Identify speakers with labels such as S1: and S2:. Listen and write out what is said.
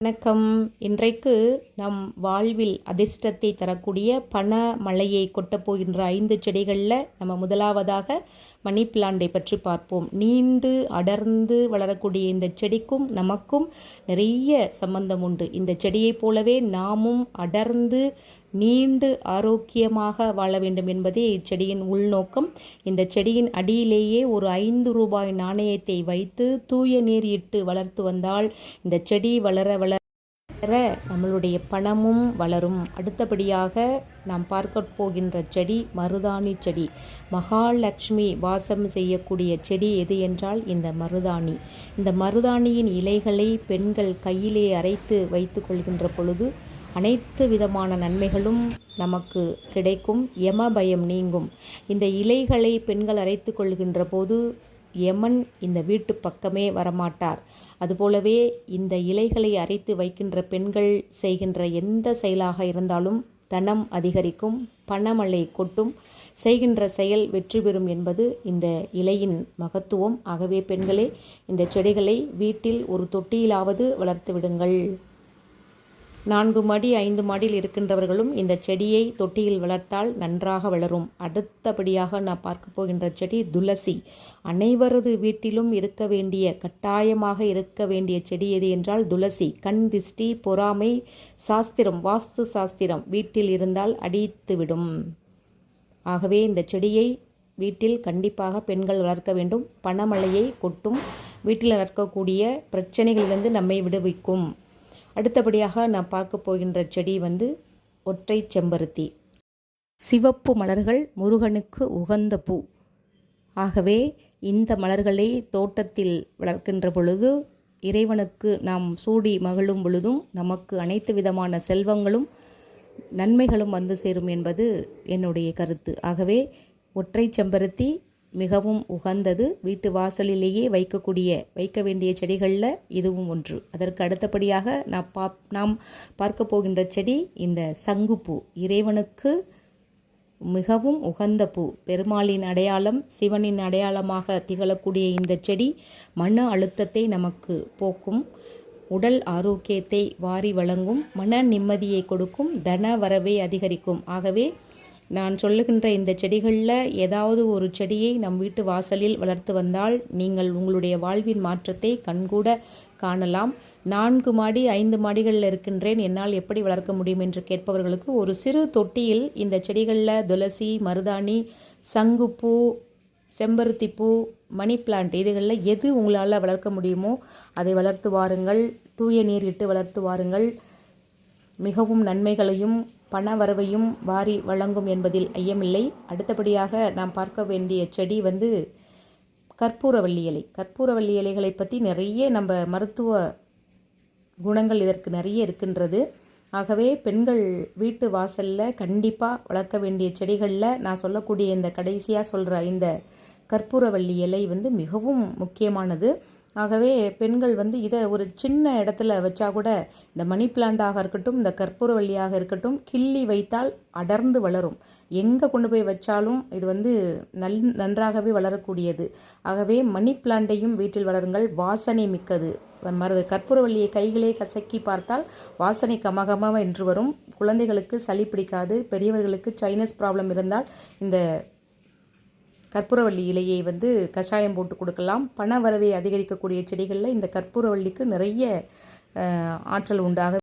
S1: வணக்கம். இன்றைக்கு நம் வாழ்வில் அதிர்ஷ்டத்தை தரக்கூடிய பண மலையை கொட்டப்போகின்ற ஐந்து செடிகளில் நம்ம முதலாவதாக மணி பிளாண்டை பற்றி பார்ப்போம். நீண்டு அடர்ந்து வளரக்கூடிய இந்த செடிக்கும் நமக்கும் நிறைய சம்பந்தம் உண்டு. இந்த செடியைப் போலவே நாமும் அடர்ந்து நீண்டு ஆரோக்கியமாக வாழ வேண்டும் என்பதே இச்செடியின் உள்நோக்கம். இந்த செடியின் அடியிலேயே ஒரு ஐந்து ரூபாய் நாணயத்தை வைத்து தூய நீர் இட்டு வளர்த்து வந்தால் இந்த செடி வளர வளர நம்மளுடைய பணமும் வளரும். அடுத்தபடியாக நாம் பார்க்க போகின்ற செடி மருதாணி செடி. மகாலட்சுமி வாசம் செய்யக்கூடிய செடி எது என்றால் இந்த மருதாணி. இந்த மருதாணியின் இலைகளை பெண்கள் கையிலே அரைத்து வைத்து கொள்கின்ற பொழுது அனைத்து விதமான நன்மைகளும் நமக்கு கிடைக்கும். யம பயம் நீங்கும். இந்த இலைகளை பெண்கள் அரைத்து கொள்கின்ற போது யமன் இந்த வீட்டு பக்கமே வரமாட்டார். அதுபோலவே இந்த இலைகளை அரைத்து வைக்கின்ற பெண்கள் செய்கின்ற எந்த செயலாக இருந்தாலும் தனம் அதிகரிக்கும் பணமழை கொட்டும். செய்கின்ற செயல் வெற்றி பெறும் என்பது இந்த இலையின் மகத்துவம். ஆகவே பெண்களே இந்த செடிகளை வீட்டில் ஒரு தொட்டியிலாவது வளர்த்து விடுங்கள். நான்கு மடி ஐந்து மாடியில் இருக்கின்றவர்களும் இந்த செடியை தொட்டியில் வளர்த்தால் நன்றாக வளரும். அடுத்தபடியாக நான் பார்க்க போகின்ற செடி துளசி. அனைவரது வீட்டிலும் இருக்க வேண்டிய கட்டாயமாக இருக்க வேண்டிய செடி எது என்றால் துளசி. கண் திஷ்டி பொறாமை சாஸ்திரம் வாஸ்து சாஸ்திரம் வீட்டில் இருந்தால் அடித்துவிடும். ஆகவே இந்த செடியை வீட்டில் கண்டிப்பாக பெண்கள் வளர்க்க வேண்டும். பணமழையை கொட்டும் வீட்டில் வளர்க்கக்கூடிய பிரச்சனைகளிலிருந்து நம்மை விடுவிக்கும். அடுத்தபடியாக நான் பார்க்க போகின்ற செடி வந்து ஒற்றை செம்பருத்தி. சிவப்பு மலர்கள் முருகனுக்கு உகந்த பூ. ஆகவே இந்த மலர்களை தோட்டத்தில் வளர்க்கின்ற பொழுது இறைவனுக்கு நாம் சூடி மகிழும் பொழுதும் நமக்கு அனைத்து விதமான செல்வங்களும் நன்மைகளும் வந்து சேரும் என்பது என்னுடைய கருத்து. ஆகவே ஒற்றை செம்பருத்தி மிகவும் உகந்தது. வீட்டு வாசலிலேயே வைக்கக்கூடிய வைக்க வேண்டிய செடிகளில் இதுவும் ஒன்று. அதற்கு அடுத்தபடியாக நான் பா நாம் பார்க்க போகின்ற செடி இந்த சங்குப்பூ இறைவனுக்கு மிகவும் உகந்த பூ. பெருமாளின் அடையாளம் சிவனின் அடையாளமாக திகழக்கூடிய இந்த செடி மன அழுத்தத்தை நமக்கு போக்கும். உடல் ஆரோக்கியத்தை வாரி வழங்கும். மன நிம்மதியை கொடுக்கும். தன வரவை அதிகரிக்கும். ஆகவே நான் சொல்லுகின்ற இந்த செடிகளில் ஏதாவது ஒரு செடியை நம் வீட்டு வாசலில் வளர்த்து வந்தால் நீங்கள் உங்களுடைய வாழ்வின் மாற்றத்தை கண்கூட காணலாம். நான்கு மாடி ஐந்து மாடிகளில் இருக்கின்றேன். என்னால் எப்படி வளர்க்க முடியும் என்று கேட்பவர்களுக்கு ஒரு சிறு தொட்டியில் இந்த செடிகளில் துளசி மருதாணி சங்குப்பூ செம்பருத்திப்பூ மணி பிளான்ட் இதுகளில் எது உங்களால் வளர்க்க முடியுமோ அதை வளர்த்து வாருங்கள். தூய நீர் இட்டு வளர்த்து வாருங்கள். மிகவும் நன்மைகளையும் பண வரவையும் வாரி வழங்கும் என்பதில் ஐயமில்லை. அடுத்தபடியாக நாம் பார்க்க வேண்டிய செடி வந்து கற்பூரவள்ளி இலை. கற்பூரவள்ளி இலைகளை பற்றி நிறைய நம்ம மருத்துவ குணங்கள் இதற்கு நிறைய இருக்கின்றது. ஆகவே பெண்கள் வீட்டு வாசலில் கண்டிப்பாக வளர்க்க வேண்டிய செடிகளில் நான் சொல்லக்கூடிய இந்த கடைசியாக சொல்கிற இந்த கற்பூரவள்ளி இலை வந்து மிகவும் முக்கியமானது. ஆகவே பெண்கள் வந்து இதை ஒரு சின்ன இடத்துல வச்சா கூட இந்த மணி பிளான்டாக இருக்கட்டும் இந்த கற்பூரவள்ளியாக இருக்கட்டும் கிள்ளி வைத்தால் அடர்ந்து வளரும். எங்கே கொண்டு போய் வச்சாலும் இது வந்து நல் நன்றாகவே வளரக்கூடியது. ஆகவே மணி பிளான்ட்டையும் வீட்டில் வளருங்கள். வாசனை மிக்கது. மருது கற்பூரவள்ளியை கைகளே கசக்கி பார்த்தால் வாசனை கமகமாக என்று வரும். குழந்தைகளுக்கு சளி பிடிக்காது. பெரியவர்களுக்கு சைனஸ் ப்ராப்ளம் இருந்தால் இந்த கற்பூரவள்ளி இலையை வந்து கஷாயம் போட்டு கொடுக்கலாம். பண வரவை அதிகரிக்கக்கூடிய செடிகளில் இந்த கற்பூரவள்ளிக்கு நிறைய ஆற்றல் உண்டாக